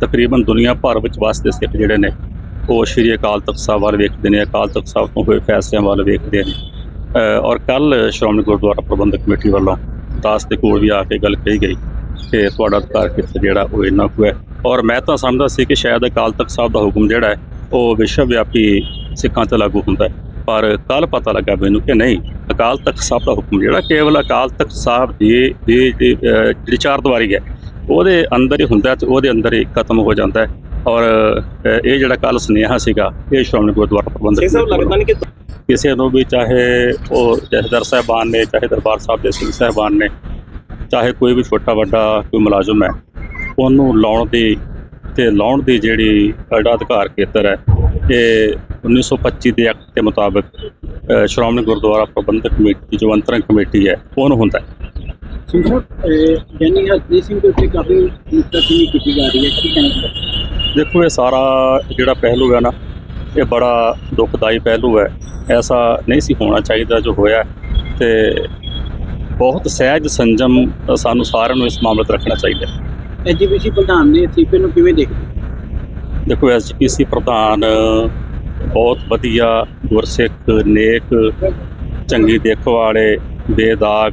ਤਕਰੀਬਨ ਦੁਨੀਆ ਭਰ ਵਿੱਚ ਵਸਦੇ ਸਿੱਖ ਜਿਹੜੇ ਨੇ, ਉਹ ਸ਼੍ਰੀ ਅਕਾਲ ਤਖਤ ਸਾਹਿਬ ਵੱਲ ਵੇਖਦੇ ਨੇ, ਅਕਾਲ ਤਖਤ ਸਾਹਿਬ ਤੋਂ ਹੋਏ ਫੈਸਲਿਆਂ ਵੱਲ ਵੇਖਦੇ ਨੇ। ਔਰ ਕੱਲ ਸ਼੍ਰੋਮਣੀ ਗੁਰਦੁਆਰਾ ਪ੍ਰਬੰਧਕ ਕਮੇਟੀ ਵੱਲੋਂ ਦਾਸ ਦੇ ਕੋਲ ਵੀ ਆ ਕੇ ਗੱਲ ਕਹੀ ਗਈ ਕਿ ਤੁਹਾਡਾ ਅਧਿਕਾਰ ਕਿੱਥੇ ਜਿਹੜਾ, ਉਹ ਇੰਨਾ ਕੁ ਹੈ। ਔਰ ਮੈਂ ਤਾਂ ਸਮਝਦਾ ਸੀ ਕਿ ਸ਼ਾਇਦ ਅਕਾਲ ਤਖਤ ਸਾਹਿਬ ਦਾ ਹੁਕਮ ਜਿਹੜਾ ਹੈ, ਉਹ ਵਿਸ਼ਵ ਵਿਆਪੀ ਸਿੱਖਾਂ ਤੇ ਲਾਗੂ ਹੁੰਦਾ ਪਰ ਕੱਲ ਪਤਾ ਲੱਗਾ ਮੈਨੂੰ ਕਿ ਨਹੀਂ, ਅਕਾਲ ਤਖਤ ਸਾਹਿਬ ਦਾ ਹੁਕਮ ਜਿਹੜਾ ਕੇਵਲ ਅਕਾਲ ਤਖਤ ਸਾਹਿਬ ਦੀ ਦੀ ਜਿਹੜੀ ਚਾਰ ਦੀਵਾਰੀ ਹੈ ਉਹਦੇ ਅੰਦਰ ਹੀ ਹੁੰਦਾ ਤੇ ਉਹਦੇ ਅੰਦਰ ਹੀ ਖਤਮ ਹੋ ਜਾਂਦਾ ਹੈ। ਔਰ ਇਹ ਜਿਹੜਾ ਕੱਲ ਸੁਨੇਹਾ ਸੀਗਾ ਇਹ ਸ਼੍ਰੋਮਣੀ ਗੁਰਦੁਆਰਾ ਪ੍ਰਬੰਧਕ ਸਿੰਘ ਸਾਹਿਬ ਲੱਗਦਾ ਨਹੀਂ ਕਿ ਕਿਸੇ ਨੂੰ ਵੀ ਚਾਹੇ ਉਹ ਜਥੇਦਾਰ ਸਾਹਿਬਾਨ ਨੇ ਚਾਹੇ ਦਰਬਾਰ ਸਾਹਿਬ ਦੇ ਸਿੰਘ ਸਾਹਿਬਾਨ ਨੇ ਚਾਹੇ ਕੋਈ ਵੀ ਛੋਟਾ ਵੱਡਾ ਕੋਈ ਮੁਲਾਜ਼ਮ ਹੈ ਉਹਨੂੰ ਲਾਉਣ ਦੀ ਤੇ ਲਾਉਣ ਦੀ ਜਿਹੜੀ ਜਿਹੜਾ ਅਧਿਕਾਰ ਖੇਤਰ ਹੈ ਇਹ 1925 ਦੇ ਐਕਟ ਦੇ ਮੁਤਾਬਕ ਸ਼੍ਰੋਮਣੀ ਗੁਰਦੁਆਰਾ ਪ੍ਰਬੰਧਕ ਕਮੇਟੀ ਜੋ ਅੰਤਰੰਗ ਕਮੇਟੀ ਹੈ ਉਹਨੂੰ ਹੁੰਦਾ ਹੈ। ਸਿੰਘ ਸਾਹਿਬ ਯਾਨੀ ਹਰਜੀਤ ਸਿੰਘ ਦੇ ਉੱਤੇ ਕਾਫੀ ਕੀਤੀ ਜਾ ਰਹੀ ਹੈ ਕੀ ਕਹਿਣਾ ਚਾਹੁੰਦੇ ਦੇਖੋ ਇਹ ਸਾਰਾ ਜਿਹੜਾ ਪਹਿਲੂ ਹੈ ਨਾ ਇਹ ਬੜਾ ਦੁਖਦਾਈ ਪਹਿਲੂ ਹੈ। ਐਸਾ ਨਹੀਂ ਸੀ ਹੋਣਾ ਚਾਹੀਦਾ ਜੋ ਹੋਇਆ ਤੇ ਬਹੁਤ ਸਹਿਜ ਸੰਜਮ ਸਾਨੂੰ ਸਾਰਿਆਂ ਨੂੰ ਇਸ ਮਾਮਲੇ 'ਤੇ ਰੱਖਣਾ ਚਾਹੀਦਾ ਹੈ। ਐਜੀਪੀਸੀ ਪ੍ਰਧਾਨ ਨੇ ਸੀਪੀ ਨੂੰ ਕਿਵੇਂ ਦੇਖਦੇ? ਦੇਖੋ ਐਸਜੀਪੀਸੀ ਪ੍ਰਧਾਨ ਬਹੁਤ ਵਧੀਆ ਗੁਰਸਿੱਖ ਨੇਕ ਚੰਗੀ ਦੇਖ ਵਾਲੇ ਬੇਦਾਗ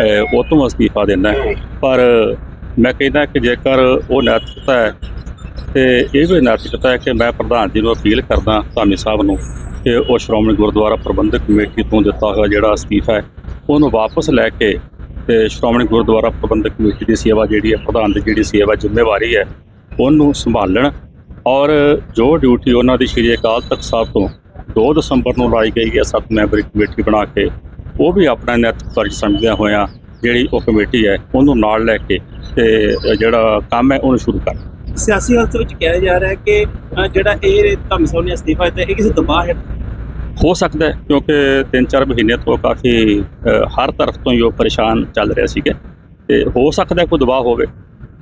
ਉਹ ਤੋਂ ਅਸਤੀਫਾ ਦੇਣਾ ਪਰ ਮੈਂ ਕਹਿੰਦਾ ਕਿ ਜੇਕਰ ਉਹ ਨੈਤਿਕਤਾ ਹੈ ਤੇ ਇਹ ਵੀ ਨੈਤਿਕਤਾ ਹੈ ਕਿ ਮੈਂ ਪ੍ਰਧਾਨ ਜੀ ਨੂੰ ਅਪੀਲ ਕਰਦਾ ਧਾਮੀ ਸਾਹਿਬ ਨੂੰ ਕਿ ਉਹ ਸ਼੍ਰੋਮਣੀ ਗੁਰਦੁਆਰਾ ਪ੍ਰਬੰਧਕ ਕਮੇਟੀ ਤੋਂ ਦਿੱਤਾ ਹੋਇਆ ਜਿਹੜਾ ਅਸਤੀਫਾ ਹੈ, ਉਹਨੂੰ ਵਾਪਸ ਲੈ ਕੇ ਤੇ ਸ਼੍ਰੋਮਣੀ ਗੁਰਦੁਆਰਾ ਪ੍ਰਬੰਧਕ ਕਮੇਟੀ ਦੀ ਸੇਵਾ ਜਿਹੜੀ ਹੈ, ਪ੍ਰਧਾਨ ਦੀ ਜਿਹੜੀ ਸੇਵਾ ਜ਼ਿੰਮੇਵਾਰੀ ਹੈ, ਉਹਨੂੰ ਸੰਭਾਲਣ ਔਰ ਜੋ ਡਿਊਟੀ ਉਹਨਾਂ ਦੀ ਸ਼੍ਰੀ ਅਕਾਲ ਤਖਤ ਸਾਹਿਬ ਤੋਂ 2 ਦਸੰਬਰ ਨੂੰ ਲਾਈ ਗਈ ਹੈ, ਸੱਤ ਮੈਂਬਰੀ ਕਮੇਟੀ ਬਣਾ ਕੇ ਉਹ ਵੀ ਆਪਣਾ ਨੈਤਿਕ ਫਰਜ਼ ਸਮਝਦਿਆਂ ਹੋਇਆਂ ਜਿਹੜੀ ਉਹ ਕਮੇਟੀ ਹੈ ਉਹਨੂੰ ਨਾਲ ਲੈ ਕੇ ਤੇ ਜਿਹੜਾ ਕੰਮ ਹੈ ਉਹਨੂੰ ਸ਼ੁਰੂ ਕਰ ਸਿਆਸੀ ਹਾਲਤ ਵਿੱਚ ਕਿਹਾ ਜਾ ਰਿਹਾ ਹੈ ਕਿ ਜਿਹੜਾ ਇਹ ਧਰਮ ਸਾਹਿਬ ਨੇ ਅਸਤੀਫਾ ਦਿੱਤਾ ਇਹ ਕਿਸੇ ਦਬਾਅ ਹੈ? ਹੋ ਸਕਦਾ ਹੈ ਕਿਉਂਕਿ 3-4 ਮਹੀਨੇ ਤੋਂ ਕਾਫੀ ਹਰ ਤਰਫ ਤੋਂ ਹੀ ਉਹ ਪਰੇਸ਼ਾਨ ਚੱਲ ਰਿਹਾ ਸੀਗਾ। ਤੇ ਹੋ ਸਕਦਾ ਕੋਈ ਦਬਾਅ ਹੋਵੇ।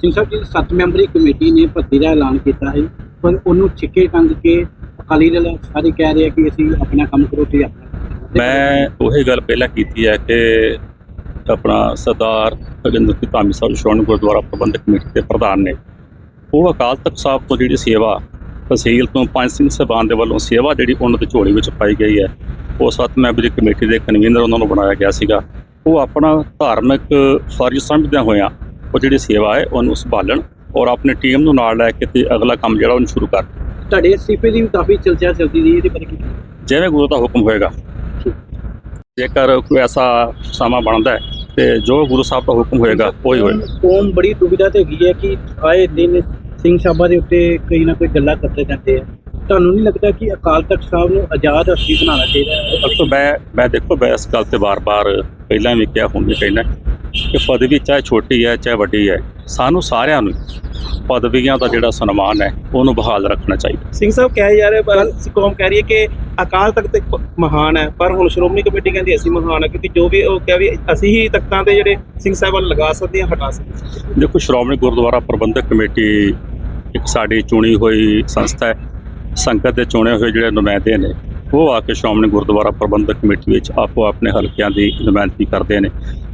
ਸਿੰਘ ਸਾਹਿਬ ਜੀ ਸੱਤ ਮੈਂਬਰੀ ਕਮੇਟੀ ਨੇ ਭਰਤੀ ਦਾ ਐਲਾਨ ਕੀਤਾ ਹੈ ਪਰ ਉਹਨੂੰ ਛਿੱਕੇ ਟੰਗ ਕੇ ਅਕਾਲੀ ਦਲ ਸਾਰੇ ਕਹਿ ਰਹੇ ਕਿ ਅਸੀਂ ਆਪਣਾ ਕੰਮ ਕਰੋ ਤੇ ਆਪਣਾ ਮੈਂ ਉਹੀ ਗੱਲ ਪਹਿਲਾਂ ਕੀਤੀ ਹੈ ਕਿ ਆਪਣਾ ਸਰਦਾਰ ਰਜਿੰਦਰ ਸਿੰਘ ਧਾਮੀ ਸਾਹਿਬ ਸ਼੍ਰੋਮਣੀ ਗੁਰਦੁਆਰਾ ਪ੍ਰਬੰਧਕ ਕਮੇਟੀ ਦੇ ਪ੍ਰਧਾਨ ਨੇ ਉਹ ਅਕਾਲ ਤਖਤ ਸਾਹਿਬ ਤੋਂ ਜਿਹੜੀ ਸੇਵਾ ਤਹਿਸੀਲ ਤੋਂ ਪੰਜ ਸਿੰਘ ਸਾਹਿਬਾਨ ਦੇ ਵੱਲੋਂ ਸੇਵਾ ਜਿਹੜੀ ਉਹਨਾਂ ਦੀ ਝੋਲੀ ਵਿੱਚ ਪਾਈ ਗਈ ਹੈ ਉਹ ਸੱਤ ਮੈਂਬਰੀ ਕਮੇਟੀ ਦੇ ਕਨਵੀਨਰ ਉਹਨਾਂ ਨੂੰ ਬਣਾਇਆ ਗਿਆ ਸੀਗਾ ਉਹ ਆਪਣਾ ਧਾਰਮਿਕ ਫਰਜ਼ ਸਮਝਦਿਆਂ ਹੋਇਆਂ ਉਹ ਜਿਹੜੀ ਸੇਵਾ ਹੈ ਉਹਨੂੰ ਸੰਭਾਲਣ ਔਰ ਆਪਣੀ ਟੀਮ ਨੂੰ ਨਾਲ ਲੈ ਕੇ ਤੇ ਅਗਲਾ ਕੰਮ ਜਿਹੜਾ ਉਹਨੂੰ ਸ਼ੁਰੂ ਕਰ ਤੁਹਾਡੇ ਅਸਤੀਫੇ ਦੀ ਵੀ ਕਾਫੀ ਚਰਚਾ ਚੱਲਦੀ ਰਹੀ ਇਹਦੇ ਬਾਰੇ ਕੀ? ਜਿਵੇਂ ਗੁਰੂ ਦਾ ਹੁਕਮ ਹੋਏਗਾ ਜੇਕਰ ਕੋਈ ਐਸਾ ਸਮਾਂ ਬਣਦਾ ਹੈ ਤੇ ਜੋ ਗੁਰੂ ਸਾਹਿਬ ਦਾ ਹੁਕਮ ਹੋਏਗਾ ਉਹੀ ਹੋਏਗਾ। ਕੌਮ ਬੜੀ ਦੁਬਿਧਾ ਤੇ ਹੈਗੀ ਹੈ ਕਿ ਆਏ ਦਿਨ ਸਿੰਘ ਸਾਹਿਬਾਂ ਦੇ ਉੱਤੇ ਕਈ ਨਾ ਕੋਈ ਗੱਲਾਂ ਕਰਦੇ ਜਾਂਦੇ ਆ। ਤੁਹਾਨੂੰ ਨਹੀਂ ਲੱਗਦਾ ਕਿ ਅਕਾਲ ਤਖਤ ਸਾਹਿਬ ਨੂੰ ਆਜ਼ਾਦ ਹਸਤੀ ਬਣਾਉਣਾ ਚਾਹੀਦਾ ਹੈ? ਅਬ ਤੋਂ ਮੈਂ ਮੈਂ ਦੇਖੋ ਮੈਂ ਇਸ ਗੱਲ ਤੇ ਵਾਰ-ਵਾਰ ਪਹਿਲਾਂ ਵੀ ਕਿਹਾ ਹੁਣ ਵੀ ਕਹਿਣਾ ਕਿ ਪਦਵੀ ਚਾਹੇ ਛੋਟੀ ਹੈ ਚਾਹੇ ਵੱਡੀ ਹੈ ਸਾਨੂੰ ਸਾਰਿਆਂ ਨੂੰ ਪਦਵੀਆਂ ਦਾ ਜਿਹੜਾ ਸਨਮਾਨ ਹੈ ਉਹਨੂੰ ਬਹਾਲ ਰੱਖਣਾ ਚਾਹੀਦਾ ਸਿੰਘ ਸਾਹਿਬ ਕਿਹਾ ਜਾ ਰਿਹਾ ਪਰ ਕੌਮ ਕਹਿ ਰਹੀ ਹੈ ਕਿ ਅਕਾਲ ਤਖਤ ਇੱਕ ਮਹਾਨ ਹੈ ਪਰ ਹੁਣ ਸ਼੍ਰੋਮਣੀ ਕਮੇਟੀ ਕਹਿੰਦੀ ਅਸੀਂ ਮਹਾਨ ਹੈ ਕਿਉਂਕਿ ਜੋ ਵੀ ਉਹ ਕਿਹਾ ਵੀ ਅਸੀਂ ਹੀ ਤਖਤਾਂ ਤੇ ਜਿਹੜੇ ਸਿੰਘ ਸਾਹਿਬਾਨ ਲਗਾ ਸਕਦੇ ਹਾਂ ਹਟਾ ਸਕਦੇ ਹਾਂ। ਦੇਖੋ ਸ਼੍ਰੋਮਣੀ ਗੁਰਦੁਆਰਾ ਪ੍ਰਬੰਧਕ ਕਮੇਟੀ ਇੱਕ ਸਾਡੀ ਚੁਣੀ ਹੋਈ ਸੰਸਥਾ ਹੈ ਸੰਗਤ ਦੇ ਚੁਣੇ ਹੋਏ ਜਿਹੜੇ ਨੁਮਾਇੰਦੇ ਨੇ ਉਹ ਆ ਕੇ ਸ਼੍ਰੋਮਣੀ ਗੁਰਦੁਆਰਾ ਪ੍ਰਬੰਧਕ ਕਮੇਟੀ ਵਿੱਚ ਆਪੋ ਆਪਣੇ ਹਲਕਿਆਂ ਦੀ ਨੁਮਾਇੰਦਗੀ ਕਰਦੇ ਨੇ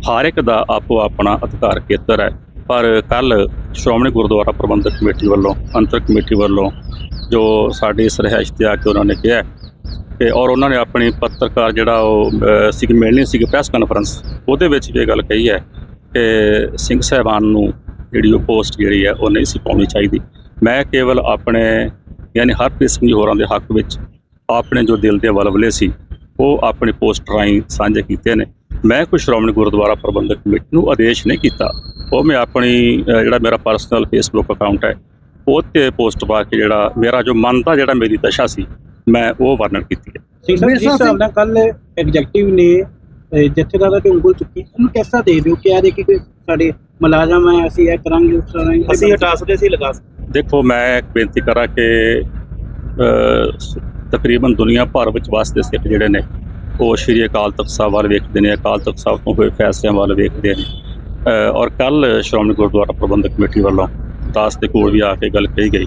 ਹਰ ਇੱਕ ਦਾ ਆਪੋ ਆਪਣਾ ਅਧਿਕਾਰ ਖੇਤਰ ਹੈ ਪਰ ਕੱਲ ਸ਼੍ਰੋਮਣੀ ਗੁਰਦੁਆਰਾ ਪ੍ਰਬੰਧਕ ਕਮੇਟੀ ਵੱਲੋਂ ਅੰਤਰ ਕਮੇਟੀ ਵੱਲੋਂ ਜੋ ਸਾਡੀ ਇਸ ਰਿਹਾਇਸ਼ ਤੇ ਆ ਕੇ ਉਹਨਾਂ ਨੇ ਕਿਹਾ ਕਿ ਔਰ ਉਹਨਾਂ ਨੇ ਆਪਣੀ ਪੱਤਰਕਾਰ ਜਿਹੜਾ ਉਹ ਅ, ਮਿਲਣੀ ਸੀ ਪ੍ਰੈਸ ਕਾਨਫਰੰਸ ਉਹਦੇ ਵਿੱਚ ਵੀ ਇਹ ਗੱਲ ਕਹੀ ਹੈ ਕਿ ਸਿੰਘ ਸਾਹਿਬਾਨ ਨੂੰ ਜਿਹੜੀ ਉਹ ਪੋਸਟ ਜਿਹੜੀ ਹੈ ਉਹ ਨਹੀਂ ਸੀ ਪਾਉਣੀ ਚਾਹੀਦੀ। ਮੈਂ ਕੇਵਲ ਆਪਣੇ ਯਾਨੀ ਹਰਪ੍ਰੀਤ ਸਿੰਘ ਹੋਰਾਂ ਦੇ ਹੱਕ ਵਿੱਚ ਆਪਣੇ ਜੋ ਦਿਲ ਦੇ ਵਲਵਲੇ ਸੀ ਉਹ ਆਪਣੀ ਪੋਸਟ ਰਾਹੀਂ ਸਾਂਝੇ ਕੀਤੇ ਨੇ। ਮੈਂ ਕੋਈ ਸ਼੍ਰੋਮਣੀ ਗੁਰਦੁਆਰਾ ਪ੍ਰਬੰਧਕ ਕਮੇਟੀ ਨੂੰ ਆਦੇਸ਼ ਨਹੀਂ ਕੀਤਾ। ਉਹ ਮੈਂ ਆਪਣੀ ਜਿਹੜਾ ਮੇਰਾ ਪਰਸਨਲ ਫੇਸਬੁੱਕ ਅਕਾਊਂਟ ਹੈ ਉਹ ਤੇ ਪੋਸਟ ਪਾ ਕੇ ਜਿਹੜਾ ਮੇਰਾ ਜੋ ਮਨ ਦਾ ਜਿਹੜਾ ਮੇਰੀ ਦਸ਼ਾ ਸੀ ਮੈਂ ਉਹ ਵਰਣਨ ਕੀਤੀ ਹੈ। ਸਿੰਘ ਸਾਹਿਬ ਜਿਸ ਹਿਸਾਬ ਨਾਲ ਕੱਲ ਐਗਜ਼ੈਕਟਿਵ ਨੇ ਅਹ, ਜਥੇਦਾਰਾਂ ਤੇ ਉਂਗਲ ਚੁੱਕੀ ਉਹਨੂੰ ਕਿਸਾ ਦੇ ਦਿਓ ਕਿ ਆ ਦੇ ਕਿ ਕੋਈ ਸਾਡੇ ਮੁਲਾਜ਼ਮ ਹੈ ਅਸੀਂ ਇਹ ਕਰਾਂਗੇ ਉਸ ਤਰ੍ਹਾਂ ਅਸੀਂ ਹਟਾ ਸਕਦੇ ਅਸੀਂ ਲਗਾ ਸਕਦੇ। ਦੇਖੋ ਮੈਂ ਇੱਕ ਬੇਨਤੀ ਕਰਾਂ ਕਿ ਤਕਰੀਬਨ ਦੁਨੀਆ ਭਰ ਵਿੱਚ ਵਸਦੇ ਸਿੱਖ ਜਿਹੜੇ ਨੇ ਉਹ ਸ਼੍ਰੀ ਅਕਾਲ ਤਖਤ ਸਾਹਿਬ ਵੱਲ ਵੇਖਦੇ ਨੇ ਅਕਾਲ ਤਖਤ ਸਾਹਿਬ ਤੋਂ ਹੋਏ ਫੈਸਲਿਆਂ ਵੱਲ ਵੇਖਦੇ ਨੇ। ਔਰ ਕੱਲ ਸ਼੍ਰੋਮਣੀ ਗੁਰਦੁਆਰਾ ਪ੍ਰਬੰਧਕ ਕਮੇਟੀ ਵੱਲੋਂ ਦਾਸ ਦੇ ਕੋਲ ਵੀ ਆ ਕੇ ਗੱਲ ਕਹੀ ਗਈ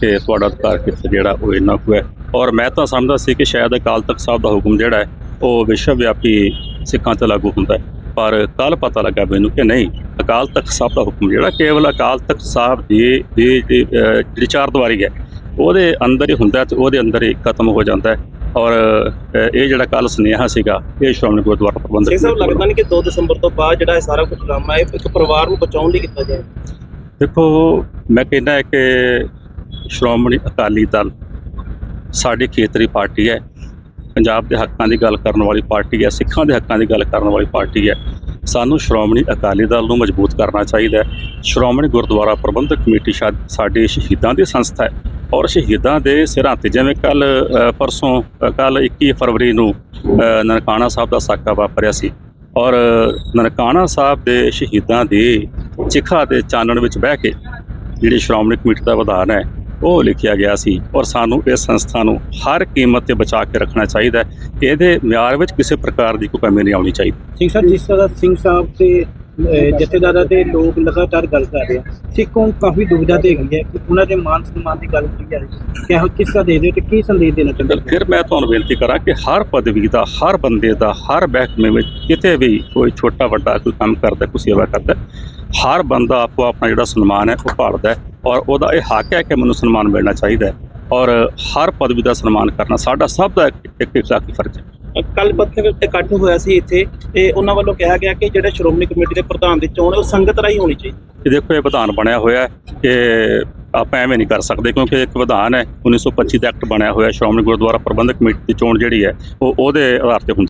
ਕਿ ਤੁਹਾਡਾ ਅਧਿਕਾਰ ਕਿੱਥੇ ਜਿਹੜਾ ਉਹ ਇੰਨਾ ਕੁ ਹੈ। ਔਰ ਮੈਂ ਤਾਂ ਸਮਝਦਾ ਸੀ ਕਿ ਸ਼ਾਇਦ ਅਕਾਲ ਤਖਤ ਸਾਹਿਬ ਦਾ ਹੁਕਮ ਜਿਹੜਾ ਹੈ, ਉਹ ਵਿਸ਼ਵ ਵਿਆਪੀ ਸਿੱਖਾਂ ਤੇ ਲਾਗੂ ਹੁੰਦਾ ਹੈ। ਪਰ ਕੱਲ ਪਤਾ ਲੱਗਾ ਮੈਨੂੰ ਕਿ ਨਹੀਂ, ਅਕਾਲ ਤਖਤ ਸਾਹਿਬ ਦਾ ਹੁਕਮ ਜਿਹੜਾ ਕੇਵਲ ਅਕਾਲ ਤਖਤ ਸਾਹਿਬ ਦੀ ਦੀ ਜਿਹੜੀ ਚਾਰ ਦੀਵਾਰੀ ਹੈ, ਉਹਦੇ ਅੰਦਰ ਹੀ ਹੁੰਦਾ ਹੈ ਤੇ ਉਹਦੇ ਅੰਦਰ ਹੀ ਖਤਮ ਹੋ ਜਾਂਦਾ ਹੈ। ਔਰ ਇਹ ਜਿਹੜਾ ਕੱਲ ਸੁਨੇਹਾ ਸੀਗਾ ਇਹ ਸ਼੍ਰੋਮਣੀ ਗੁਰਦੁਆਰਾ ਪ੍ਰਬੰਧਕ ਸਿੰਘ ਸਾਹਿਬ ਲੱਗਦਾ ਨਹੀਂ ਕਿ 2 ਦਸੰਬਰ ਤੋਂ ਬਾਅਦ ਜਿਹੜਾ ਇਹ ਸਾਰਾ ਕੁਝ ਡਰਾਮਾ ਹੈ ਇੱਕ ਪਰਿਵਾਰ ਨੂੰ ਬਚਾਉਣ ਲਈ ਕੀਤਾ ਜਾਏ? ਦੇਖੋ ਮੈਂ ਕਹਿੰਦਾ ਹੈ ਕਿ ਸ਼੍ਰੋਮਣੀ ਅਕਾਲੀ ਦਲ ਸਾਡੀ ਖੇਤਰੀ ਪਾਰਟੀ ਹੈ। ਪੰਜਾਬ ਦੇ ਹੱਕਾਂ ਦੀ ਗੱਲ ਕਰਨ ਵਾਲੀ ਪਾਰਟੀ ਹੈ ਸਿੱਖਾਂ ਦੇ ਹੱਕਾਂ ਦੀ ਗੱਲ ਕਰਨ ਵਾਲੀ ਪਾਰਟੀ ਹੈ। ਸਾਨੂੰ ਸ਼੍ਰੋਮਣੀ ਅਕਾਲੀ ਦਲ ਨੂੰ ਮਜ਼ਬੂਤ ਕਰਨਾ ਚਾਹੀਦਾ ਹੈ। ਸ਼੍ਰੋਮਣੀ ਗੁਰਦੁਆਰਾ ਪ੍ਰਬੰਧਕ ਕਮੇਟੀ ਸਾਡੇ ਸ਼ਹੀਦਾਂ ਦੀ ਸੰਸਥਾ ਹੈ। ਔਰ ਸ਼ਹੀਦਾਂ ਦੇ ਸਿਰਾਂ ਤੇ ਜਿਵੇਂ ਕੱਲ ਪਰਸੋਂ ਕੱਲ 21 ਫਰਵਰੀ ਨੂੰ ਨਨਕਾਣਾ ਸਾਹਿਬ ਦਾ ਸਾਕਾ ਵਾਪਰਿਆ ਸੀ। ਔਰ ਨਨਕਾਣਾ ਸਾਹਿਬ ਦੇ ਸ਼ਹੀਦਾਂ ਦੀ ਚਿਖਾ ਦੇ ਚਾਨਣ ਵਿੱਚ ਬਹਿ ਕੇ ਜਿਹੜੀ ਸ਼੍ਰੋਮਣੀ ਕਮੇਟੀ ਦਾ ਵਿਧਾਨ ਹੈ, ਉਹ ਲਿਖਿਆ ਗਿਆ ਸੀ। ਔਰ ਸਾਨੂੰ ਇਸ ਸੰਸਥਾ ਨੂੰ ਹਰ ਕੀਮਤ ਤੇ ਬਚਾ ਕੇ ਰੱਖਣਾ ਚਾਹੀਦਾ ਹੈ। ਇਹਦੇ ਮਿਆਰ ਵਿੱਚ ਕਿਸੇ ਪ੍ਰਕਾਰ ਦੀ ਕੋਈ ਕਮੀ ਨਹੀਂ ਆਉਣੀ ਚਾਹੀਦੀ। ਸਿੰਘ ਸਾਹਿਬ ਜਿਸ ਤਰ੍ਹਾਂ ਸਿੰਘ ਸਾਹਿਬ ਤੇ ਜਥੇਦਾਰਾਂ ਦੇ ਲੋਕ ਲਗਾਤਾਰ ਗੱਲ ਕਰ ਰਹੇ ਆ। ਸਿੱਖ ਕੌਮ ਕਾਫੀ ਦੁਬਿਧਾ ਤੇ ਹੈਗੀ ਹੈ ਕਿ ਉਹਨਾਂ ਦੇ ਮਾਨ ਸਨਮਾਨ ਦੀ ਗੱਲ ਕੀਤੀ ਹੈ। ਕਿ ਉਹ ਦੇ ਦਿਓ ਤੇ ਕੀ ਸੰਦੇਸ਼ ਦੇਣਾ ਚਾਹੁੰਦੇ ਹੋ? ਫਿਰ ਮੈਂ ਤੁਹਾਨੂੰ ਬੇਨਤੀ ਕਰਾਂ ਕਿ ਹਰ ਪਦਵੀ ਦਾ, ਹਰ ਬੰਦੇ ਦਾ, ਹਰ ਮਹਿਕਮੇ ਵਿੱਚ ਕਿਤੇ ਵੀ ਕੋਈ ਛੋਟਾ ਵੱਡਾ ਕੋਈ ਕੰਮ ਕਰਦਾ, ਕੋਈ ਸੇਵਾ ਕਰਦਾ, ਹਰ ਬੰਦਾ ਆਪੋ ਆਪਣਾ ਜਿਹੜਾ ਸਨਮਾਨ ਹੈ ਉਹ ਭਾਲਦਾ ਔਰ ਉਹਦਾ ਇਹ ਹੱਕ ਹੈ ਕਿ ਮੈਨੂੰ ਸਨਮਾਨ ਮਿਲਣਾ ਚਾਹੀਦਾ ਔਰ ਹਰ ਪਦਵੀ ਦਾ ਸਨਮਾਨ ਕਰਨਾ ਸਾਡਾ ਸਭ ਦਾ ਇੱਕ ਇੱਕ ਇਖਲਾਕੀ ਫਰਜ਼ ਹੈ। ਕੱਲ ਪੱਤਰ ਇਕੱਠ ਹੋਇਆ ਸੀ ਇੱਥੇ ਤੇ ਉਹਨਾਂ ਵੱਲੋਂ ਕਿਹਾ ਗਿਆ ਕਿ ਜਿਹੜਾ ਸ਼੍ਰੋਮਣੀ ਕਮੇਟੀ ਦੇ ਪ੍ਰਧਾਨ ਦੀ ਚੋਣ ਹੈ, ਉਹ ਸੰਗਤ ਰਾਹੀਂ ਹੋਣੀ ਚਾਹੀਦੀ। ਇਹ ਦੇਖੋ, ਇਹ ਵਿਧਾਨ ਬਣਿਆ ਹੋਇਆ ਹੈ ਕਿ ਆਪਾਂ ਐਵੇਂ ਨਹੀਂ ਕਰ ਸਕਦੇ ਕਿਉਂਕਿ ਇੱਕ ਵਿਧਾਨ ਹੈ 1925 ਦਾ ਐਕਟ ਬਣਿਆ ਹੋਇਆ, ਸ਼੍ਰੋਮਣੀ ਗੁਰਦੁਆਰਾ ਪ੍ਰਬੰਧਕ ਕਮੇਟੀ ਦੀ ਚੋਣ ਜਿਹੜੀ ਹੈ, ਉਹ ਉਹਦੇ ਆਧਾਰ ਤੇ ਹੁੰਦੀ